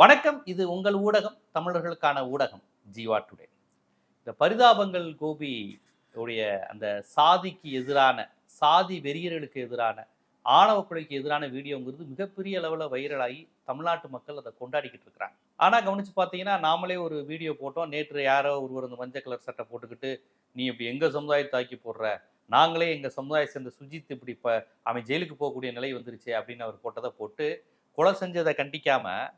வணக்கம். இது உங்கள் ஊடகம் தமிழர்களுக்கான ஊடகம் ஜீவா டுடே. இந்த பரிதாபங்கள் கோபி உடைய அந்த சாதிக்கு எதிரான சாதி வெறியர்களுக்கு எதிரான ஆணவ கொலைக்கு எதிரான வீடியோங்கிறது மிகப்பெரிய அளவில் வைரலாகி தமிழ்நாட்டு மக்கள் அதை கொண்டாடிக்கிட்டு இருக்கிறாங்க. ஆனால் கவனிச்சு பார்த்தீங்கன்னா நாமளே ஒரு வீடியோ போட்டோம். நேற்று யாரோ ஒருவர் அந்த மஞ்சள் கலர் சட்டை போட்டுக்கிட்டு நீ இப்படி எங்கள் சமுதாயத்தை தாக்கி போடுற? நாங்களே எங்கள் சமுதாயம் சேர்ந்த சுஜித் இப்படி இப்போ அவன் ஜெயிலுக்கு போகக்கூடிய நிலை வந்துருச்சு அப்படின்னு அவர் போட்டதை போட்டு கொலை செஞ்சதை கண்டிக்காமல்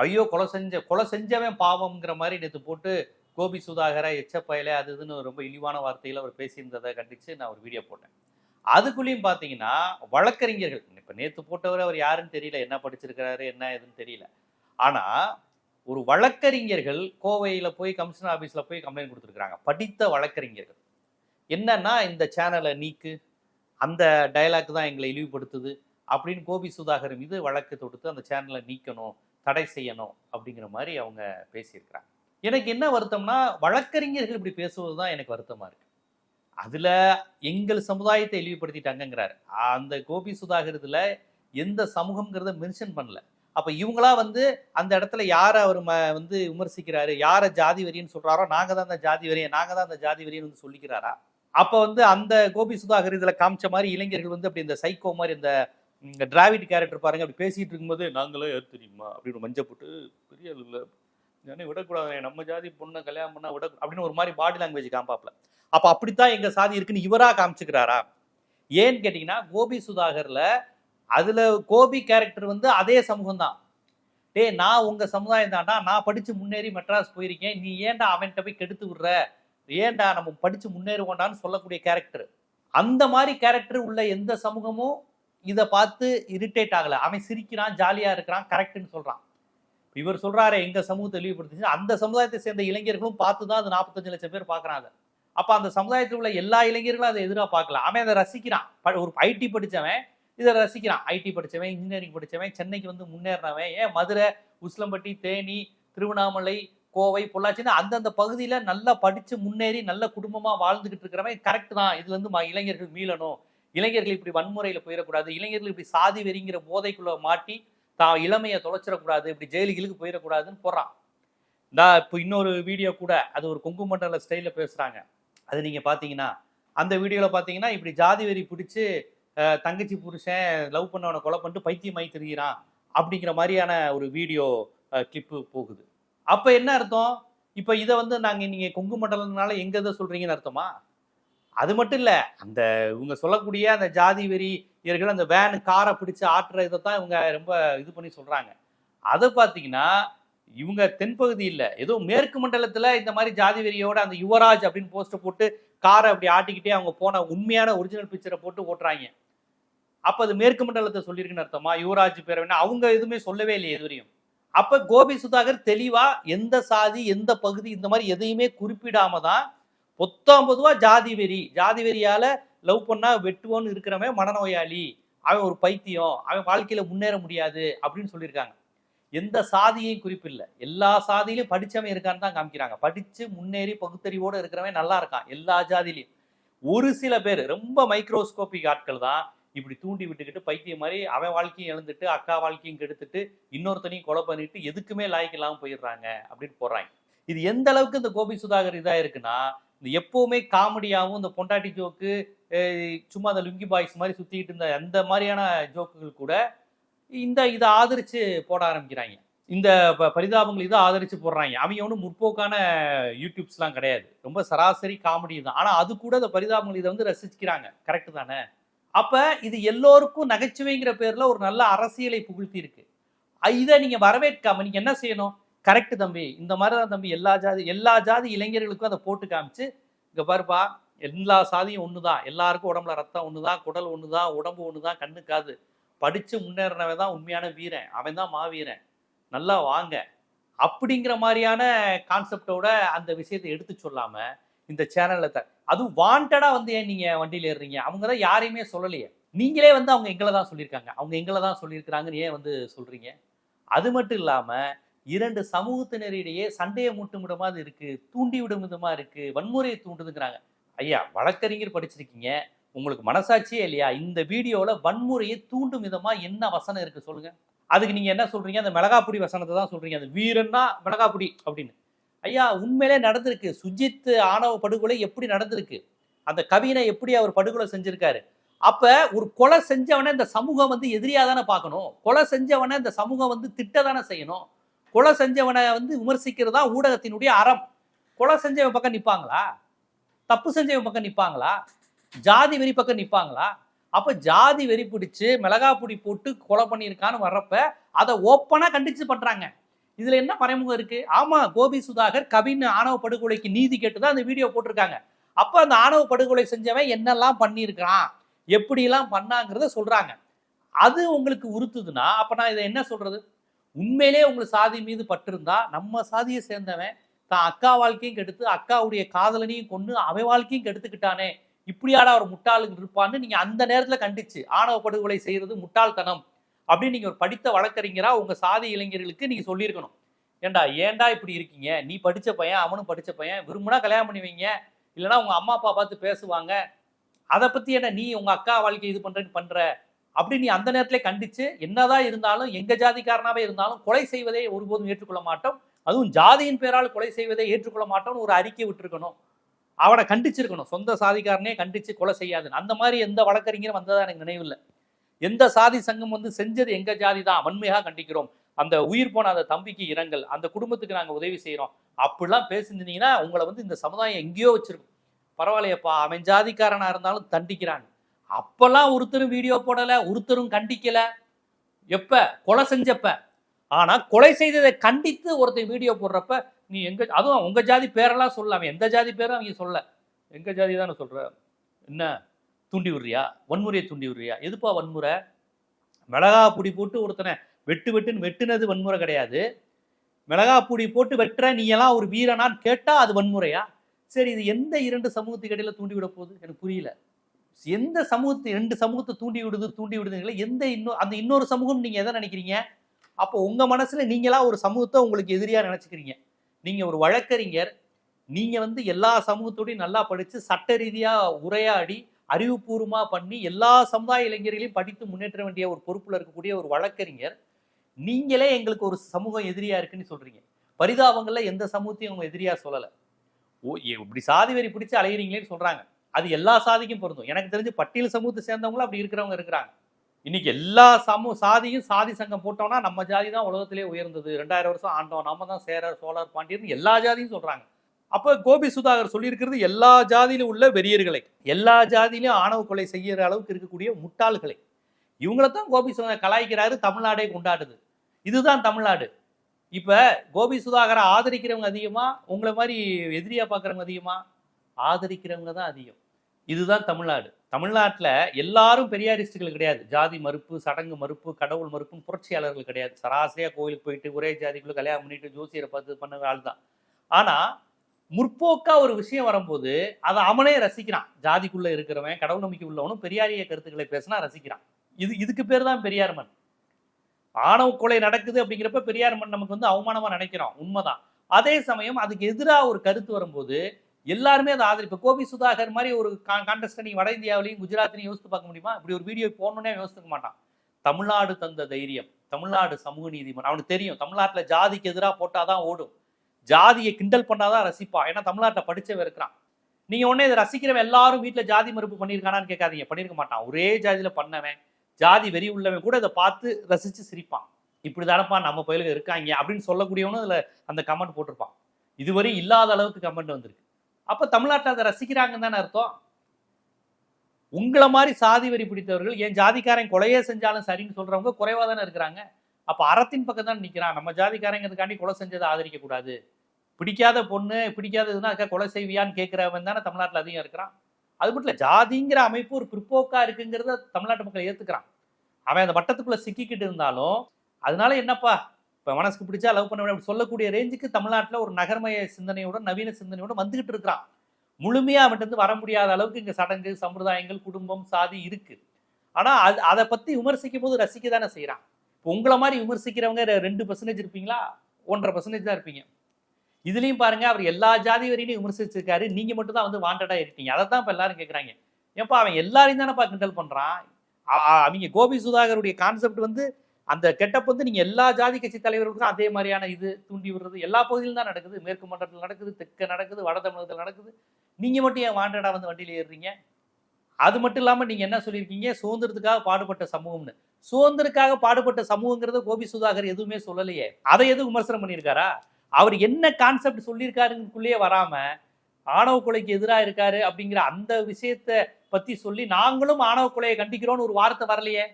ஐயோ கொலை செஞ்ச கொலை செஞ்சவன் பாவம்ங்கிற மாதிரி நேற்று போட்டு கோபி சுதாகர எச்சப்பயல அது இதுன்னு ரொம்ப இழிவான வார்த்தையில் அவர் பேசியிருந்ததை கண்டித்து நான் ஒரு வீடியோ போட்டேன். அதுக்குள்ளேயும் பார்த்தீங்கன்னா வழக்கறிஞர்கள் இப்போ நேற்று போட்டவர் அவர் யாருன்னு தெரியல என்ன படிச்சிருக்கிறாரு என்ன எதுன்னு தெரியல. ஆனால் ஒரு வழக்கறிஞர்கள் கோவையில் போய் கமிஷனர் ஆஃபீஸில் போய் கம்ப்ளைண்ட் கொடுத்துருக்குறாங்க. படித்த வழக்கறிஞர்கள். என்னன்னா இந்த சேனலை நீக்கு அந்த டயலாக் தான் எங்களை இழிவுபடுத்துது அப்படின்னு கோபி சுதாகர் மீது வழக்கு தொடுத்து அந்த சேனலை நீக்கணும் தடை செய்யணும் அப்படிங்கிற மாதிரி அவங்க பேசியிருக்கிறாங்க. எனக்கு என்ன வருத்தம்னா வழக்கறிஞர்கள் இப்படி பேசுவது தான் எனக்கு வருத்தமாக இருக்கு. அதில் எங்கள் சமுதாயத்தை இழிவுபடுத்திட்டாங்கங்கிறார். அந்த கோபி சுதாகர் இதில் எந்த சமூகம்ங்கிறத மென்ஷன் பண்ணல. அப்போ இவங்களா வந்து அந்த இடத்துல யாரை அவர் ம வந்து விமர்சிக்கிறாரு? யாரை ஜாதி வரின்னு சொல்கிறாரோ நாங்கள் தான் அந்த ஜாதி வரியை நாங்கள் தான் அந்த ஜாதி வரின்னு வந்து சொல்லிக்கிறாரா? அப்போ வந்து அந்த கோபி சுதாகர் இதில் காமிச்ச மாதிரி இளைஞர்கள் வந்து அப்படி இந்த சைக்கோ மாதிரி இந்த இந்த டிராவிட் கேரக்டர் பாருங்க அப்படி பேசிகிட்டு இருக்கும்போது நாங்களே யார் தெரியுமா? அப்படின்னு மஞ்சள் போட்டு பெரிய இல்லை. ஏன்னா விடக்கூடாது நம்ம ஜாதி பொண்ணை கல்யாணம் பண்ணால் விட அப்படின்னு ஒரு மாதிரி பாடி லாங்குவேஜ் காம்பாப்பில். அப்போ அப்படித்தான் எங்கள் சாதி இருக்குன்னு இவராக காமிச்சுக்கிறாரா? ஏன்னு கேட்டிங்கன்னா கோபி சுதாகரில் அதில் கோபி கேரக்டர் வந்து அதே சமூகம் தான் டேய் நான் உங்கள் சமுதாயம் தான்டா நான் படித்து முன்னேறி மெட்ராஸ் போயிருக்கேன். நீ ஏன்டா அவன்கிட்ட போய் கெடுத்து விடுற? ஏன்டா நம்ம படித்து முன்னேறுவோண்டான்னு சொல்லக்கூடிய கேரக்டர் அந்த மாதிரி கேரக்டர் உள்ள எந்த சமூகமும் இதை பார்த்து இரிட்டேட் ஆகலை. அவன் சிரிக்கிறான் ஜாலியாக இருக்கிறான் கரெக்டுன்னு சொல்கிறான் இவர் சொல்கிறாரு எங்கள் சமூகத்தை தெளிவுபடுத்துச்சு அந்த சமுதாயத்தை சேர்ந்த இளைஞர்களும் பார்த்து தான் அது நாற்பத்தஞ்சு லட்சம் பேர் பார்க்குறாங்க. அப்போ அந்த சமுதாயத்தில் உள்ள எல்லா இளைஞர்களும் அதை எதிராக பார்க்கல. அவன் அதை ரசிக்கிறான். ப- ஒரு ஐடி படித்தவன் இதை ரசிக்கிறான். ஐடி படிச்சவன் இன்ஜினியரிங் படிச்சவன் சென்னைக்கு வந்து முன்னேறினவன். ஏன்? மதுரை உஸ்லம்பட்டி தேனி திருவண்ணாமலை கோவை பொள்ளாச்சின்னு அந்தந்த பகுதியில் நல்லா படித்து முன்னேறி நல்ல குடும்பமாக வாழ்ந்துக்கிட்டு இருக்கிறவன் கரெக்ட் தான். இதுலேருந்து இளைஞர்கள் மீளணும். இளைஞர்கள் இப்படி வன்முறையில் போயிடக்கூடாது. இளைஞர்கள் இப்படி சாதி வெறிங்கிற போதைக்குள்ள மாட்டி தான் இளமையை தொலைச்சிடக்கூடாது இப்படி ஜெயிலுகளுக்கு போயிடக்கூடாதுன்னு போடுறான். இந்தா இப்போ இன்னொரு வீடியோ கூட அது ஒரு கொங்கு மண்டல ஸ்டைலில் பேசுறாங்க. அது நீங்கள் பார்த்தீங்கன்னா அந்த வீடியோவில் பார்த்தீங்கன்னா இப்படி ஜாதி வெறி பிடிச்சி தங்கச்சி புருஷன் லவ் பண்ணவனை கொலை பண்ணிட்டு பைத்தியமாயி திரிகிறான் அப்படிங்கிற மாதிரியான ஒரு வீடியோ கிளிப்பு போகுது. அப்போ என்ன அர்த்தம்? இப்போ இதை வந்து நாங்கள் நீங்கள் கொங்கு மண்டலம்னால எங்கே இதை சொல்கிறீங்கன்னு அர்த்தமா? அது மட்டும் இல்லை அந்த இவங்க சொல்லக்கூடிய அந்த ஜாதி வெறி இவர்கள் அந்த வேன் காரை பிடிச்சு ஆட்டுற இதை தான் இவங்க ரொம்ப இது பண்ணி சொல்கிறாங்க அதை பார்த்தீங்கன்னா இவங்க தென்பகுதி இல்லை. ஏதோ மேற்கு மண்டலத்தில் இந்த மாதிரி ஜாதி வெறியோட அந்த யுவராஜ் அப்படின்னு போஸ்ட்டை போட்டு காரை அப்படி ஆட்டிக்கிட்டே அவங்க போன உண்மையான ஒரிஜினல் பிக்சரை போட்டு ஓட்டுறாங்க. அப்போ அது மேற்கு மண்டலத்தை சொல்லியிருக்குன்னு அர்த்தமா? யுவராஜ் பேர் வேணா அவங்க எதுவுமே சொல்லவே இல்லையே எதுவரையும். அப்போ கோபி சுதாகர் தெளிவாக எந்த சாதி எந்த பகுதி இந்த மாதிரி எதையுமே குறிப்பிடாம தான் பொத்தாம் பொதுவாக ஜாதி வெறி. ஜாதி வெறியால லவ் பண்ணா வெட்டுவோன்னு இருக்கிறவன் மனநோயாளி. அவன் ஒரு பைத்தியம். அவன் வாழ்க்கையில முன்னேற முடியாது அப்படின்னு சொல்லியிருக்காங்க. எந்த சாதியையும் குறிப்பில்லை. எல்லா சாதியிலையும் படிச்சவன் இருக்கான்னு தான் காமிக்கிறாங்க. படிச்சு முன்னேறி பகுத்தறிவோடு இருக்கிறவன் நல்லா இருக்கான். எல்லா ஜாதியிலையும். ஒரு சில பேர் ரொம்ப மைக்ரோஸ்கோபிக் ஆட்கள் தான் இப்படி தூண்டி விட்டுக்கிட்டு பைத்தியம் மாதிரி அவன் வாழ்க்கையும் எழுந்துட்டு அக்கா வாழ்க்கையும் கெடுத்துட்டு இன்னொருத்தனையும் கொலை பண்ணிட்டு எதுக்குமே லாய்க்கு இல்லாமல் போயிடுறாங்க அப்படின்னு போடுறாங்க. இது எந்த அளவுக்கு இந்த கோபி சுதாகர் இதாக இருக்குன்னா இந்த எப்பவுமே காமெடியாகவும் இந்த பொண்டாட்டி ஜோக்கு சும்மா அந்த லுங்கி பாய்ஸ் மாதிரி சுற்றிக்கிட்டு இருந்த அந்த மாதிரியான ஜோக்குகள் கூட இந்த இதை ஆதரிச்சு போட ஆரம்பிக்கிறாங்க. இந்த ப- பரிதாபங்கள் இதை ஆதரிச்சு போடுறாங்க. அவங்க ஒன்றும் முற்போக்கான யூடியூப்ஸ்லாம் கிடையாது. ரொம்ப சராசரி காமெடி தான். ஆனால் அது கூட இந்த பரிதாபங்கள் இதை வந்து ரசிக்கிறாங்க கரெக்டு தானே? அப்போ இது எல்லோருக்கும் நகைச்சுவைங்கிற பேரில் ஒரு நல்ல அரசியலை புகழ்த்தி இருக்கு இதை நீங்கள் வரவேற்காம நீங்கள் என்ன செய்யணும்? கரெக்ட் தம்பி. இந்த மாதிரி தான் தம்பி. எல்லா ஜாதி எல்லா ஜாதி இளைஞர்களுக்கும் அதை போட்டு காமிச்சு இங்கே பாருப்பா எல்லா சாதியும் ஒன்று தான் எல்லாருக்கும் உடம்புல ரத்தம் ஒன்று தான் குடல் ஒன்று தான் உடம்பு ஒன்று கண்ணு காது. படித்து முன்னேறினவன் தான் உண்மையான வீரன். அவன் தான் மாவீரன். நல்லா வாங்க. அப்படிங்கிற மாதிரியான கான்செப்டோட அந்த விஷயத்தை எடுத்து சொல்லாம இந்த சேனலில் த அதுவும் வாண்டடாக வந்து ஏன் நீங்கள் வண்டியில் ஏறுறீங்க? அவங்க தான் யாரையுமே சொல்லலையே. நீங்களே வந்து அவங்க எங்களை தான் சொல்லியிருக்காங்க. அவங்க எங்களை தான் சொல்லியிருக்கிறாங்கன்னு ஏன் வந்து சொல்கிறீங்க அது மட்டும் இல்லாமல் இரண்டு சமூகத்தினரிடையே சண்டையை மூட்டும் விடமா இருக்கு தூண்டி விடும் விதமா இருக்கு வன்முறையை தூண்டுதுங்கிறாங்க. ஐயா வழக்கறிஞர் படிச்சிருக்கீங்க. உங்களுக்கு மனசாட்சியே இல்லையா? இந்த வீடியோவில் வன்முறையை தூண்டும் விதமா என்ன வசனம் இருக்கு சொல்லுங்க. அதுக்கு நீங்க என்ன சொல்றீங்க? அந்த மிளகாப்புடி வசனத்தை தான் சொல்றீங்க. அந்த வீரன்னா மிளகாப்புடி அப்படின்னு. ஐயா உண்மையிலே நடந்திருக்கு. சுஜித் ஆணவ படுகொலை எப்படி நடந்திருக்கு? அந்த கவினை எப்படி அவர் படுகொலை செஞ்சிருக்காரு? அப்ப ஒரு கொலை செஞ்சவனை இந்த சமூகம் வந்து எதிரியா தானே பார்க்கணும். கொலை செஞ்சவனை இந்த சமூகம் வந்து திட்ட தானே செய்யணும். கொலை செஞ்சவனை வந்து விமர்சிக்கிறதா ஊடகத்தினுடைய அறம். கொலை செஞ்சவன் பக்கம் நிற்பாங்களா தப்பு செஞ்சவன் பக்கம் நிற்பாங்களா ஜாதி வெறி பக்கம் நிற்பாங்களா அப்போ ஜாதி வெறி பிடிச்சி மிளகா பொடி போட்டு கொலை பண்ணியிருக்கான்னு வர்றப்ப அதை ஓப்பனாக கண்டிச்சு பண்ணுறாங்க இதில் என்ன மறைமுகம் இருக்குது ஆமாம் கோபி சுதாகர் கவின் ஆணவ படுகொலைக்கு நீதி கேட்டு தான் அந்த வீடியோ போட்டிருக்காங்க. அப்போ அந்த ஆணவ படுகொலை செஞ்சவன் என்னெல்லாம் பண்ணியிருக்கிறான்? எப்படிலாம் பண்ணாங்கிறத சொல்கிறாங்க அது உங்களுக்கு உறுத்துதுன்னா அப்போ நான் இதை என்ன சொல்கிறது உண்மையிலே உங்களுக்கு சாதி மீது பட்டிருந்தா நம்ம சாதியை சேர்ந்தவன் தான் அக்கா வாழ்க்கையும் கெடுத்து அக்காவுடைய காதலனையும் கொண்டு அவன் வாழ்க்கையும் கெடுத்துக்கிட்டானே. இப்படியாடா ஒரு முட்டாளுங்க இருப்பான்னு நீங்க அந்த நேரத்துல கண்டிச்சு. ஆணவ படுகொலை செய்யறது முட்டாள்தனம் அப்படின்னு நீங்க ஒரு படித்த வழக்கறிஞரா உங்க சாதி இளைஞர்களுக்கு நீங்க சொல்லியிருக்கணும். ஏண்டா ஏன்டா இப்படி இருக்கீங்க? நீ படிச்ச பையன் அவனும் படிச்ச பையன் விரும்புனா கல்யாணம் பண்ணி வைங்க. இல்லைன்னா உங்க அம்மா அப்பா பார்த்து பேசுவாங்க. அதை பத்தி என்ன நீ உங்க அக்கா வாழ்க்கை இது பண்றேன்னு பண்ற? அப்படி நீ அந்த நேரத்திலே கண்டிச்சு என்னதான் இருந்தாலும் எங்க ஜாதிக்காரனாவே இருந்தாலும் கொலை செய்வதை ஒருபோதும் ஏற்றுக்கொள்ள மாட்டோம். அதுவும் ஜாதியின் பேரால் கொலை செய்வதை ஏற்றுக்கொள்ள மாட்டோம்னு ஒரு அறிக்கை விட்டுருக்கணும். அவனை கண்டிச்சிருக்கணும். சொந்த சாதிக்காரனே கண்டிச்சு கொலை செய்யாதுன்னு. அந்த மாதிரி எந்த வழக்கறிஞரும் வந்ததா எனக்கு நினைவில்லை. எந்த சாதி சங்கம் வந்து செஞ்சது எங்க ஜாதி தான் வன்மையாக கண்டிக்கிறோம். அந்த உயிர் போன அந்த தம்பிக்கு இரங்கல் அந்த குடும்பத்துக்கு நாங்கள் உதவி செய்கிறோம் அப்படிலாம் பேசியிருந்தீங்கன்னா உங்களை வந்து இந்த சமுதாயம் எங்கேயோ வச்சிருக்கும். பரவாயில்லையப்பா அவன் ஜாதிக்காரனாக இருந்தாலும் தண்டிக்கிறான் அப்பெல்லாம் ஒருத்தரும் வீடியோ போடல ஒருத்தரும் கண்டிக்கல. எப்ப? கொலை செஞ்சப்ப. ஆனா கொலை செய்ததை கண்டித்து ஒருத்தன் வீடியோ போடுறப்ப நீ எங்க அதுவும் உங்க ஜாதி பேரெல்லாம் சொல்லலாம் அவன் எந்த ஜாதி பேரும் அவங்க சொல்ல எங்க ஜாதி தானே சொல்ற? என்ன? தூண்டி விடுறியா வன்முறையை தூண்டி விடுறியா எதுப்பா வன்முறை? மிளகா பொடி போட்டு ஒருத்தனை வெட்டு வெட்டுன்னு வெட்டுனது வன்முறை கிடையாது. மிளகா பொடி போட்டு வெட்டுற நீ எல்லாம் ஒரு வீரனான்னு கேட்டா அது வன்முறையா? சரி இது எந்த இரண்டு சமூகத்துக்கு இடையில தூண்டி விட போகுது? எனக்கு புரியல. எந்த சமூகத்தை ரெண்டு சமூகத்தை தூண்டி விடுது தூண்டி விடுதுங்களா எந்த இன்னொரு அந்த இன்னொரு சமூகம் நீங்கள் எதை நினைக்கிறீங்க? அப்போ உங்கள் மனசில் நீங்களாக ஒரு சமூகத்தை உங்களுக்கு எதிரியாக நினச்சிக்கிறீங்க. நீங்கள் ஒரு வழக்கறிஞர் நீங்கள் வந்து எல்லா சமூகத்தோடையும் நல்லா படித்து சட்ட ரீதியாக உரையாடி அறிவுபூர்வமாக பண்ணி எல்லா சமுதாய இளைஞர்களையும் படித்து முன்னேற்ற வேண்டிய ஒரு பொறுப்பில் இருக்கக்கூடிய ஒரு வழக்கறிஞர் நீங்களே எங்களுக்கு ஒரு சமூகம் எதிரியாக இருக்குன்னு சொல்கிறீங்க பரிதாபங்களில் எந்த சமூகத்தையும் அவங்க எதிரியாக சொல்லலை. ஓ இப்படி சாதி வெறி பிடிச்சி அலையிறீங்களேன்னு சொல்கிறாங்க அது எல்லா சாதிக்கும் பொருந்தும். எனக்கு தெரிஞ்சு பட்டியல் சமூகத்தை சேர்ந்தவங்களும் அப்படி இருக்கிறவங்க இருக்கிறாங்க. இன்னைக்கு எல்லா சமூக சாதியும் சாதி சங்கம் போட்டோம்னா நம்ம ஜாதி தான் உலகத்திலே உயர்ந்தது. ரெண்டாயிரம் வருஷம் ஆண்டோம். நம்ம தான் சேரர் சோழர் பாண்டியர் எல்லா ஜாதியும் சொல்றாங்க. அப்போ கோபி சுதாகர் சொல்லியிருக்கிறது எல்லா ஜாதியிலும் உள்ள வெறியர்களை. எல்லா ஜாதியிலும் ஆணவ கொலை செய்யற அளவுக்கு இருக்கக்கூடிய முட்டாள்களை. இவங்கள தான் கோபி சுதாகர் கலாய்க்கிறாரு தமிழ்நாடே கொண்டாடுது. இதுதான் தமிழ்நாடு. இப்போ கோபி சுதாகரை ஆதரிக்கிறவங்க அதிகமா உங்களை மாதிரி எதிரியா பார்க்குறவங்க அதிகமா ஆதரிக்கிறவங்க தான் அதிகம். இதுதான் தமிழ்நாடு. தமிழ்நாட்டில் எல்லாரும் பெரியாரிஸ்டுகள் கிடையாது. ஜாதி மறுப்பு சடங்கு மறுப்பு கடவுள் மறுப்புன்னு புரட்சியாளர்கள் கிடையாது. சராசரியா கோயிலுக்கு போயிட்டு ஒரே ஜாதிக்குள்ளே கல்யாணம் பண்ணிட்டு ஜோசியரை பார்த்து பண்ண ஆள் தான் ஆனா முற்போக்கா ஒரு விஷயம் வரும்போது அதை அவனே ரசிக்கிறான். ஜாதிக்குள்ள இருக்கிறவன் கடவுள் நம்பிக்கை உள்ளவனும் பெரியாரிய கருத்துக்களை பேசினா ரசிக்கிறான். இது இதுக்கு பேர் தான் பெரியார் மண். ஆணவ கொலை நடக்குது அப்படிங்கிறப்ப பெரியார் மண் நமக்கு வந்து அவமானமா நினைக்கிறோம். உண்மைதான். அதே சமயம் அதுக்கு எதிராக ஒரு கருத்து வரும்போது எல்லாருமே அதை ஆதரிப்பு. கோபி சுதாகர் மாதிரி ஒரு கான்டெஸ்ட் நீ வட இந்தியாவிலையும் குஜராத்லையும் யோசித்து பார்க்க முடியுமா? இப்படி ஒரு வீடியோ போடணுன்னே யோசித்துக்க மாட்டான். தமிழ்நாடு தந்த தைரியம் தமிழ்நாடு சமூக நீதிமன்றம் அவனுக்கு தெரியும் தமிழ்நாட்டில் ஜாதிக்கு எதிராக போட்டாதான் ஓடும். ஜாதியை கிண்டல் பண்ணாதான் ரசிப்பான். ஏன்னா தமிழ்நாட்டில் படித்தவன் இருக்கிறான். நீங்க உடனே இதை ரசிக்கிறவன் எல்லாரும் வீட்டில் ஜாதி மறுப்பு பண்ணியிருக்கானான்னு கேட்காதீங்க. பண்ணியிருக்க மாட்டான். ஒரே ஜாதியில் பண்ணவன் ஜாதி வெறி உள்ளவன் கூட இதை பார்த்து ரசிச்சு சிரிப்பான். இப்படி தானப்பா நம்ம பயிலுக்கு இருக்காங்க அப்படின்னு சொல்லக்கூடியவனும் இதில் அந்த கமெண்ட் போட்டிருப்பான். இதுவரை இல்லாத அளவுக்கு கமெண்ட் வந்திருக்கு. அப்ப தமிழ்நாட்டில் அதை ரசிக்கிறாங்கன்னு தானே அர்த்தம்? உங்களை மாதிரி சாதி வரி பிடித்தவர்கள் என் ஜாதிக்காரன் கொலையே செஞ்சாலும் சரின்னு சொல்றவங்க குறைவா தானே இருக்கிறாங்க. அப்ப அறத்தின் பக்கம் தான் நிக்கிறான். நம்ம ஜாதிக்காரங்கிறதுக்காண்டி கொலை செஞ்சதை ஆதரிக்க கூடாது பிடிக்காத பொண்ணு பிடிக்காததுன்னா அதுக்காக கொலை செய்வியான்னு கேட்கிறவன் தானே தமிழ்நாட்டில் அதிகம் இருக்கிறான். அது மட்டும் இல்ல ஜாதிங்கிற அமைப்பு ஒரு பிற்போக்கா இருக்குங்கிறத தமிழ்நாட்டு மக்கள் ஏத்துக்கிறான். அவன் அந்த வட்டத்துக்குள்ள சிக்கிக்கிட்டு இருந்தாலும் அதனால என்னப்பா? இப்போ மனசுக்கு பிடிச்சா லவ் பண்ண அப்படி சொல்லக்கூடிய ரேஞ்சுக்கு தமிழ்நாட்டில் ஒரு நகர்மய சிந்தனையோட நவீன சிந்தனையோட வந்துகிட்டு இருக்கிறான். முழுமையாக அவன்கிட்ட வர முடியாத அளவுக்கு இங்க சடங்கு சம்பிரதாயங்கள் குடும்பம் சாதி இருக்கு. ஆனா அது அதை பத்தி விமர்சிக்கும் போது ரசிக்க தானே செய்கிறான் இப்போ உங்களை மாதிரி விமர்சிக்கிறவங்க ரெண்டு பர்சன்டேஜ் இருப்பீங்களா? ஒன்றரை பர்சன்டேஜ் தான் இருப்பீங்க. இதுலேயும் பாருங்க அவர் எல்லா ஜாதி வரையும் விமர்சிச்சிருக்காரு. நீங்க மட்டும் தான் வந்து வாண்டடா இருக்கீங்க. அதை தான் இப்போ எல்லாரும் கேட்குறாங்க ஏப்பா அவன் எல்லாரையும் தானேப்பா கிண்டல் பண்றான்? அவங்க கோபி சுதாகருடைய கான்செப்ட் வந்து அந்த கெட்டப் வந்து நீங்கள் எல்லா ஜாதி கட்சி தலைவர்களுக்கும் அதே மாதிரியான இது தூண்டி விடுறது. எல்லா பகுதியிலும் தான் நடக்குது. மேற்கு மண்டலத்தில் நடக்குது தெற்க நடக்குது வட தமிழகத்தில் நடக்குது. நீங்கள் மட்டும் ஏன் வாண்டடாக வந்து வண்டியில் ஏறுறீங்க? அது மட்டும் இல்லாமல் நீங்கள் என்ன சொல்லியிருக்கீங்க? சுதந்திரத்துக்காக பாடுபட்ட சமூகம்னு. சுதந்திரக்காக பாடுபட்ட சமூகங்கிறத கோபி சுதாகர் எதுவுமே சொல்லலையே. அதை எதுவும் விமர்சனம் பண்ணியிருக்காரா? அவர் என்ன கான்செப்ட் சொல்லியிருக்காருக்குள்ளேயே வராமல் ஆணவ கொலைக்கு எதிராக இருக்காரு அப்படிங்கிற அந்த விஷயத்தை பற்றி சொல்லி நாங்களும் ஆணவ கொலையை கண்டிக்கிறோன்னு ஒரு வார்த்தை வரலையே.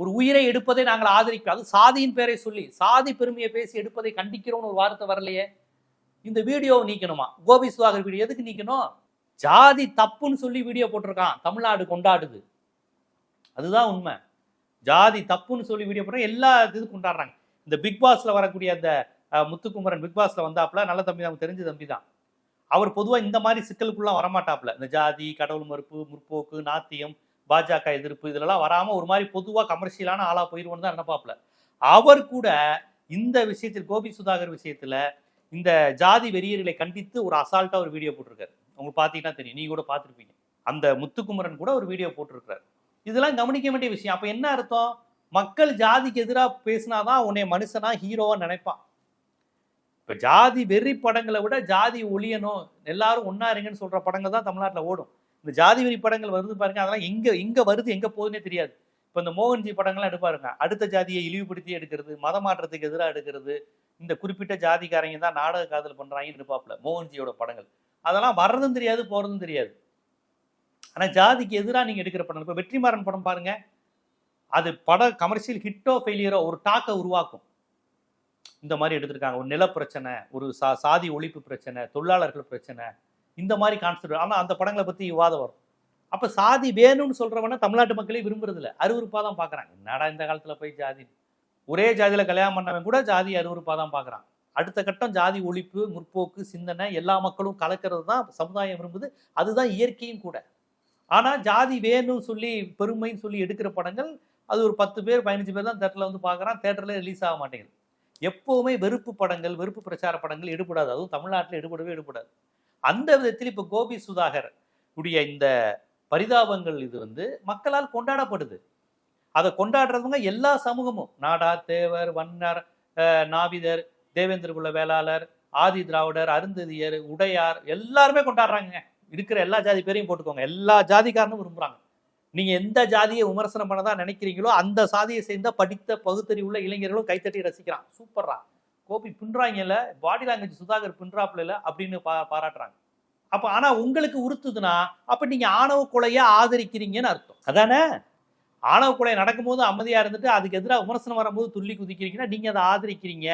ஒரு உயிரை எடுப்பதை நாங்கள் ஆதரிக்கிறோம் அது சாதியின் பேரை சொல்லி சாதி பெருமையை பேசி எடுப்பதை கண்டிக்கிறோம்னு ஒரு வார்த்தை வரலையே. இந்த வீடியோவை நீக்கணுமா? கோபி சுதாகர் வீடியோ எதுக்கு நீக்கணும்? ஜாதி தப்புன்னு சொல்லி வீடியோ போட்டிருக்கான். தமிழ்நாடு கொண்டாடுது. அதுதான் உண்மை. ஜாதி தப்புன்னு சொல்லி வீடியோ போடுறோம் எல்லா இது கொண்டாடுறாங்க. இந்த பிக் பாஸ்ல வரக்கூடிய அந்த முத்துக்குமரன் பிக் பாஸ்ல வந்தாப்புல நல்ல தம்பி தான் தெரிஞ்ச தம்பி தான். அவர் பொதுவாக இந்த மாதிரி சிக்கலுக்குள்ளாம் வரமாட்டாப்புல. இந்த ஜாதி கடவுள் மறுப்பு முற்போக்கு நாத்தியம் பாஜக எதிர்ப்பு இதெல்லாம் வராமல் ஒரு மாதிரி பொதுவாக கமர்ஷியலான ஆளாக போயிருவோம்னு தான் நினைப்பாப்புல அவர் கூட இந்த விஷயத்தில் கோபி சுதாகர் விஷயத்துல இந்த ஜாதி வெறியர்களை கண்டித்து ஒரு அசால்ட்டாக ஒரு வீடியோ போட்டிருக்காரு. உங்களுக்கு பார்த்தீங்கன்னா தெரியும். நீ கூட பார்த்துருப்பீங்க. அந்த முத்துக்குமரன் கூட ஒரு வீடியோ போட்டிருக்காரு இதெல்லாம் கவனிக்க வேண்டிய விஷயம். அப்போ என்ன அர்த்தம்? மக்கள் ஜாதிக்கு எதிராக பேசினாதான் உன்னை மனுஷனா ஹீரோவாக நினைப்பான். இப்போ ஜாதி வெறி படங்களை விட ஜாதி ஒழியணும் எல்லாரும் ஒன்றா இருங்கன்னு சொல்கிற படங்கள் தான் தமிழ்நாட்டில் ஓடும். இந்த ஜாதி வெறி படங்கள் வருது பாருங்க அதெல்லாம் எங்க எங்க வருது எங்க போகுதுன்னே தெரியாது. இப்ப இந்த மோகன்ஜி படங்கள்லாம் எடுப்பாருங்க அடுத்த ஜாதியை இழிவுபடுத்தி எடுக்கிறது மத மாற்றத்துக்கு எதிராக எடுக்கிறது இந்த குறிப்பிட்ட ஜாதிக்காரங்க தான் நாடக காதல் பண்றாங்கன்னு இருப்பாப்புல மோகன்ஜியோட படங்கள். அதெல்லாம் வர்றதும் தெரியாது போறதும் தெரியாது. ஆனா ஜாதிக்கு எதிராக நீங்க எடுக்கிற படம் இப்ப வெற்றிமாறன் படம் பாருங்க. அது பட கமர்ஷியல் ஹிட்டோ ஃபெயிலியரோ ஒரு டாக்கை உருவாக்கும். இந்த மாதிரி எடுத்திருக்காங்க. ஒரு நில பிரச்சனை ஒரு சா சாதி ஒழிப்பு பிரச்சனை தொழிலாளர்கள் பிரச்சனை இந்த மாதிரி கான்செப்ட் ஆனால் அந்த படங்களை பற்றி விவாதம் வரும். அப்போ சாதி வேணும்னு சொல்றவன தமிழ்நாட்டு மக்களே விரும்புறது இல்ல தான் பார்க்குறாங்க என்னடா இந்த காலத்துல போய் ஜாதி? ஒரே ஜாதியில் கல்யாணம் பண்ணவன் கூட ஜாதி அருவருப்பா தான் பார்க்குறான் அடுத்த கட்டம் ஜாதி ஒழிப்பு முற்போக்கு சிந்தனை எல்லா மக்களும் கலக்கிறது தான் சமுதாயம் விரும்புது. அதுதான் இயற்கையும் கூட. ஆனா ஜாதி வேணும்னு சொல்லி பெருமைன்னு சொல்லி எடுக்கிற படங்கள் அது ஒரு பத்து பேர் பதினஞ்சு பேர் தான் தேட்டரில் வந்து பார்க்கறான் தேட்டரில் ரிலீஸ் ஆக மாட்டேங்குது. எப்போவுமே வெறுப்பு படங்கள் வெறுப்பு பிரச்சார படங்கள் எடுபடாது. அதுவும் தமிழ்நாட்டில் எடுபடவே எடுபடாது. அந்த விதத்தில் இப்போ கோபி சுதாகர் உடைய இந்த பரிதாபங்கள் இது வந்து மக்களால் கொண்டாடப்படுது. அதை கொண்டாடுறவங்க எல்லா சமூகமும் நாடா தேவர் வன்னர் நாவிதர் தேவேந்திர குல வேளாளர் ஆதி திராவிடர் அருந்ததியர் உடையார் எல்லாருமே கொண்டாடுறாங்க இருக்கிற எல்லா ஜாதி பேரையும் போட்டுக்கோங்க. எல்லா ஜாதிக்காரனும் விரும்புகிறாங்க நீங்கள் எந்த ஜாதியை விமர்சனம் பண்ணதான் நினைக்கிறீங்களோ அந்த சாதியை சேர்ந்த படித்த பகுத்தறிவுள்ள இளைஞர்களும் கைத்தட்டி ரசிக்கிறான். சூப்பர்ரா. கோபி பின்றாங்கல்ல பாடி லாங்குவேஜ் சுதாகர் பின்றாப்புல அப்படின்னு பா பாராட்டுறாங்க. அப்போ ஆனால் உங்களுக்கு உறுத்துதுன்னா அப்போ நீங்கள் ஆணவ கொலையை ஆதரிக்கிறீங்கன்னு அர்த்தம். அதானே? ஆணவ கொலை நடக்கும்போது அமைதியாக இருந்துட்டு அதுக்கு எதிராக விமர்சனம் வரும்போது துள்ளி குதிக்கிறீங்கன்னா நீங்கள் அதை ஆதரிக்கிறீங்க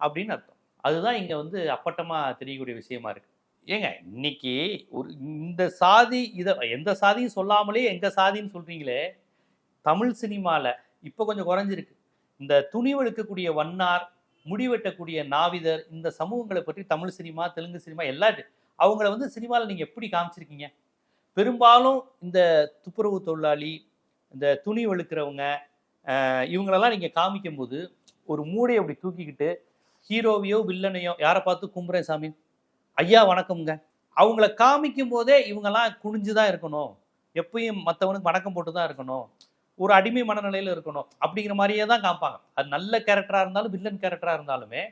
அப்படின்னு அர்த்தம். அதுதான் இங்கே வந்து அப்பட்டமாக தெரியக்கூடிய விஷயமா இருக்குது ஏங்க இன்னைக்கு ஒரு இந்த சாதி இதை எந்த சாதியும் சொல்லாமலே எங்கள் சாதின்னு சொல்கிறீங்களே தமிழ் சினிமாவில் இப்போ கொஞ்சம் குறைஞ்சிருக்கு. இந்த துணிவு எடுக்கக்கூடிய வண்ணார் முடிவெட்டக்கூடிய நாவிதர் இந்த சமூகங்களை பற்றி தமிழ் சினிமா தெலுங்கு சினிமா எல்லா அவங்கள வந்து சினிமாவில் நீங்கள் எப்படி காமிச்சிருக்கீங்க? பெரும்பாலும் இந்த துப்புரவு தொழிலாளி இந்த துணி வெளுக்கிறவங்க இவங்களெல்லாம் நீங்கள் காமிக்கும்போது ஒரு மூடையை அப்படி தூக்கிக்கிட்டு ஹீரோவையோ வில்லனையோ யாரை பார்த்து கும்புறேன் சாமி? ஐயா வணக்கம்ங்க. அவங்கள காமிக்கும் போதே இவங்கெல்லாம் குனிஞ்சு தான் இருக்கணும். எப்பயும் மற்றவனுக்கு வணக்கம் போட்டு தான் இருக்கணும். ஒரு அடிமை மனநிலையில் இருக்கணும் அப்படிங்கிற மாதிரியே தான் காமிப்பாங்க. அது நல்ல கேரக்டராக இருந்தாலும் வில்லன் கேரக்டராக இருந்தாலுமே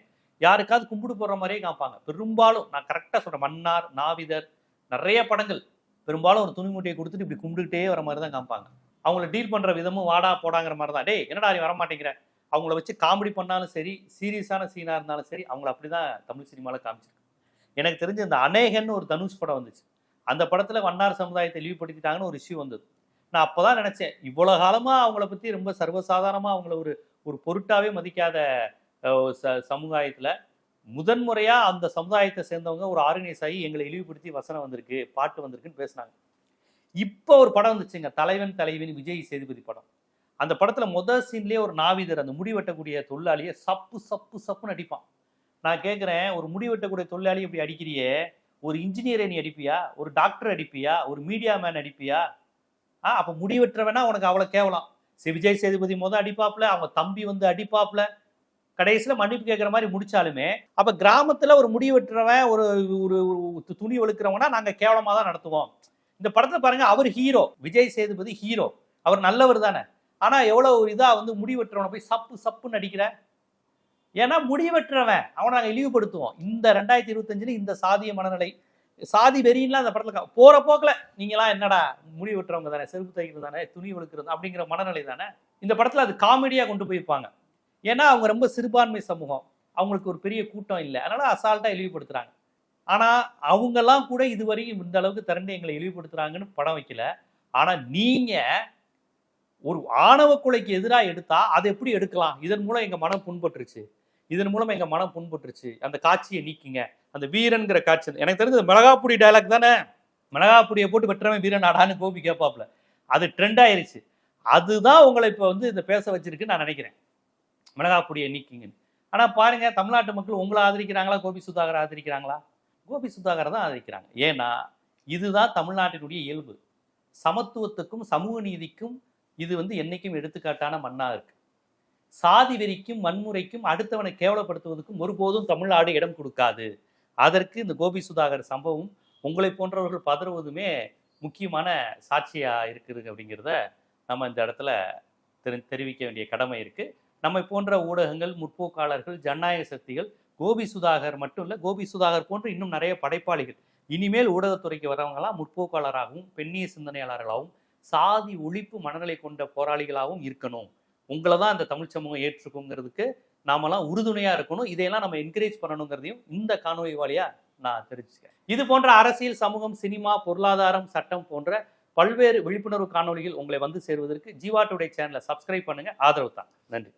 யாருக்காவது கும்பிடு போடுற மாதிரியே காமிப்பாங்க. பெரும்பாலும் நான் கரெக்டாக சொல்கிறேன் மன்னார் நாவிதர் நிறைய படங்கள் பெரும்பாலும் ஒரு துணி மூட்டையை கொடுத்துட்டு இப்படி கும்பிட்டுக்கிட்டே வர மாதிரி தான் காமிப்பாங்க. அவங்கள டீல் பண்ணுற விதமும் வாடா போடாங்கிற மாதிரி தான். டேய் என்னடா நீ வரமாட்டேங்கிற? அவங்கள வச்சு காமெடி பண்ணாலும் சரி சீரியஸான சீனாக இருந்தாலும் சரி அவங்கள அப்படி தான் தமிழ் சினிமாவில் காமிச்சிருக்கு. எனக்கு தெரிஞ்ச இந்த அநேகன்னு ஒரு தனுஷ் படம் வந்துச்சு. அந்த படத்தில் வண்ணார் சமுதாயத்தை இழிவுபடுத்திட்டாங்கன்னு ஒரு இஷ்யூ வந்தது. நான் அப்போதான் நினைச்சேன் இவ்வளோ காலமா அவங்கள பத்தி ரொம்ப சர்வசாதாரணமா அவங்கள ஒரு ஒரு பொருட்டாவே மதிக்காத அஹ், ச- சமுதாயத்துல முதன்முறையா அந்த சமுதாயத்தை சேர்ந்தவங்க ஒரு ஆர்கனைஸ் ஆகி எங்களை இழிவுபடுத்தி வசனம் வந்திருக்கு பாட்டு வந்திருக்குன்னு பேசுனாங்க. இப்போ ஒரு படம் வந்துச்சுங்க தலைவன் தலைவின் விஜய் சேதுபதி படம். அந்த படத்துல முதல் சீன்லேயே ஒரு நாவிதர் அந்த முடி வெட்டக்கூடிய தொழிலாளியை சப்பு சப்பு சப்புன்னு அடிப்பான். நான் கேட்குறேன் ஒரு முடி வெட்டக்கூடிய தொழிலாளி இப்படி அடிக்கிறியே ஒரு இன்ஜினியரை நீ அடிப்பியா ஒரு டாக்டர் அடிப்பியா ஒரு மீடியா மேன் அடிப்பியா ஆ அப்போ முடி உனக்கு அவ்வளோ கேவலம். சி. விஜய் சேதுபதி முத அடிப்பாப்புல அவங்க தம்பி வந்து அடிப்பாப்ல கடைசியில் மன்னிப்பு கேட்குற மாதிரி முடிச்சாலுமே அப்போ கிராமத்தில் ஒரு முடி வெட்டுறவன் ஒரு ஒரு துணி வலுக்கிறவனா நாங்கள் கேவலமாக தான் நடத்துவோம். இந்த படத்தை பாருங்க அவர் ஹீரோ விஜய் சேதுபதி ஹீரோ அவர் நல்லவர் தானே. ஆனால் எவ்வளோ ஒரு இதாக வந்து முடி வெட்டுறவனை போய் சப்பு சப்புன்னு அடிக்கிற? ஏன்னா முடி வெட்டுறவன் அவனை நாங்கள் இழிவுபடுத்துவோம். இந்த ரெண்டாயிரத்தி இருபத்தஞ்சுல இந்த சாதிய மனநிலை சாதி வெறியெல்லாம் அந்த படத்துல போகிற போற நீங்களாம் என்னடா முடி வெட்டுறவங்க தானே செருப்பு தைக்கிறது தானே துணி வெளுக்கிறது அப்படிங்கிற மனநிலை தானே இந்த படத்தில் அது காமெடியாக கொண்டு போயிருப்பாங்க ஏன்னா அவங்க ரொம்ப சிறுபான்மை சமூகம். அவங்களுக்கு ஒரு பெரிய கூட்டம் இல்லை. அதனால அசால்ட்டாக இழிவுபடுத்துறாங்க. ஆனால் அவங்கெல்லாம் கூட இதுவரையும் இந்த அளவுக்கு திரண்டு எங்களை இழிவுபடுத்துறாங்கன்னு படம் வைக்கல. ஆனால் நீங்கள் ஒரு ஆணவ கொலைக்கு எதிராக எடுத்தா அதை எப்படி எடுக்கலாம்? இதன் மூலம் எங்கள் மனம் புண்பட்டுருச்சு. இதன் மூலம் எங்க மனம் புண்பட்டுருச்சு. அந்த காட்சியை நீக்கிங்க. அந்த வீரன்கிற காட்சி எனக்கு தெரிஞ்சது மிளகாப்புடி டைலாக் தானே? மிளகாப்புடியை போட்டு வெட்டுறவன் வீரன் ஆடான்னு கோபி கேட்பாப்ல அது ட்ரெண்ட் ஆயிருச்சு. அதுதான் உங்களை இப்போ வந்து இந்த பேச வச்சிருக்குன்னு நான் நினைக்கிறேன். மிளகாப்புடியை நீக்கிங்கன்னு. ஆனால் பாருங்க தமிழ்நாட்டு மக்கள் உங்களை ஆதரிக்கிறாங்களா? கோபி சுதாகர் ஆதரிக்கிறாங்களா? கோபி சுதாகரை தான் ஆதரிக்கிறாங்க. ஏன்னா இதுதான் தமிழ்நாட்டினுடைய இயல்பு. சமத்துவத்துக்கும் சமூக நீதிக்கும் இது வந்து என்றைக்கும் எடுத்துக்காட்டான மண்ணாக இருக்கு. சாதி வெறிக்கும் வன்முறைக்கும் அடுத்தவனை கேவலப்படுத்துவதற்கும் ஒருபோதும் தமிழ்நாடு இடம் கொடுக்காது. அதற்கு இந்த கோபி சுதாகர் சம்பவம் உங்களை போன்றவர்கள் பதறுவதுமே முக்கியமான சாட்சியா இருக்குது அப்படிங்கிறத நம்ம இந்த இடத்துல தெரி தெரிவிக்க வேண்டிய கடமை இருக்கு. நம்மை போன்ற ஊடகங்கள் முற்போக்காளர்கள் ஜனநாயக சக்திகள் கோபி சுதாகர் மட்டும் இல்லை கோபி சுதாகர் போன்ற இன்னும் நிறைய படைப்பாளிகள் இனிமேல் ஊடகத்துறைக்கு வரவங்களாம் முற்போக்காளராகவும் பெண்ணிய சிந்தனையாளர்களாகவும் சாதி ஒழிப்பு மனநிலை கொண்ட போராளிகளாகவும் இருக்கணும். உங்களை தான் அந்த தமிழ் சமூகம் ஏற்றுக்குங்கிறதுக்கு நாமெல்லாம் உறுதுணையாக இருக்கணும். இதையெல்லாம் நம்ம என்கரேஜ் பண்ணணுங்கிறதையும் இந்த காணொலி வழியாக நான் தெரிஞ்சுக்கிறேன் இது போன்ற அரசியல் சமூகம் சினிமா பொருளாதாரம் சட்டம் போன்ற பல்வேறு விழிப்புணர்வு காணொளிகள் உங்களை வந்து சேருவதற்கு ஜீவா டுடே சேனலை சப்ஸ்கிரைப் பண்ணுங்க. ஆதரவு தான். நன்றி.